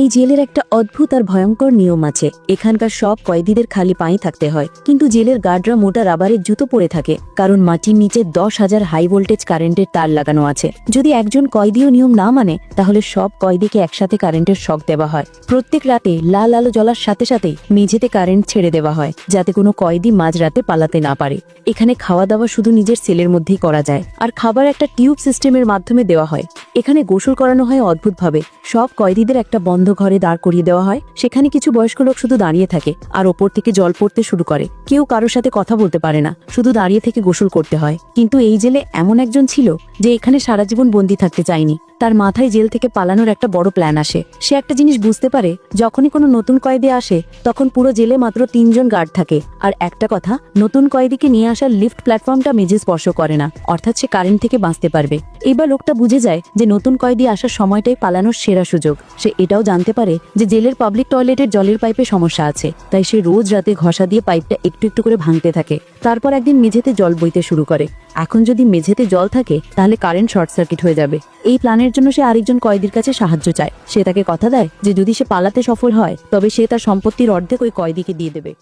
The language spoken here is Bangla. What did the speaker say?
এই জেলের একটা অদ্ভুত আর ভয়ঙ্কর নিয়ম আছে। এখানকার সব কয়েদিদের খালি পায়ে থাকতে হয়। কিন্তু জেলের গার্ডরা মোটা রাবারের জুতো পরে থাকে, কারণ মাটির নিচে দশ হাজার হাই ভোল্টেজ কারেন্টের তার লাগানো আছে। যদি একজন কয়েদিও নিয়ম না মানে তাহলে সব কয়েদিকে একসাথে কারেন্টের শক দেওয়া হয়। প্রত্যেক রাতে লাল আলো জ্বলার সাথে সাথে মেঝেতে কারেন্ট ছেড়ে দেওয়া হয়, যাতে কোনো কয়েদি মাঝরাতে পালাতে না পারে। এখানে খাওয়া দাওয়া শুধু নিজের সেলের মধ্যেই করা যায়, আর খাবার একটা টিউব সিস্টেমের মাধ্যমে দেওয়া হয়। এখানে গোসল করানো হয় অদ্ভুতভাবে। সব কয়েদিদের একটা বন্ধ ঘরে দাঁড় করিয়ে দেওয়া হয়। সেখানে কিছু বয়স্ক লোক শুধু দাঁড়িয়ে থাকে আর ওপর থেকে জল পড়তে শুরু করে। কেউ কারোর সাথে কথা বলতে পারে না, শুধু দাঁড়িয়ে থেকে গোসল করতে হয়। কিন্তু এই জেলে এমন একজন ছিল যে এখানে সারা জীবন বন্দী থাকতে চায়নি। তার মাথায় জেল থেকে পালানোর একটা বড় প্ল্যান আসে। সে একটা জিনিস বুঝতে পারে, যখনই কোনো নতুন কয়েদি আসে, তখন পুরো জেলে মাত্র তিনজন গার্ড থাকে। আর একটা কথা, নতুন কয়েদিকে নিয়ে আসার লিফট প্ল্যাটফর্মটা মেঝে স্পর্শ করে না। অর্থাৎ সে কারেন্ট থেকে বাঁচতে পারবে। এবার লোকটা বুঝে যায় যে নতুন কয়েদি আসার সময়টাই পালানোর সেরা সুযোগ। সে এটাও জানতে পারে যে জেলের পাবলিক টয়লেটের জলের পাইপে সমস্যা আছে। তাই সে রোজ রাতে ঘষা দিয়ে পাইপটা একটু একটু করে ভাঙতে থাকে। তারপর একদিন মেঝেতে জল বইতে শুরু করে। এখন যদি মেঝেতে জল থাকে, তাহলে কারেন্ট শর্ট সার্কিট হয়ে যাবে। এই প্ল্যানের জন্য সে আরেকজন কয়েদির কাছে সাহায্য চায়। সে তাকে কথা দেয় যে যদি সে পালাতে সফল হয়, তবে সে তার সম্পত্তির অর্ধেক ওই কয়েদিকে দিয়ে দেবে।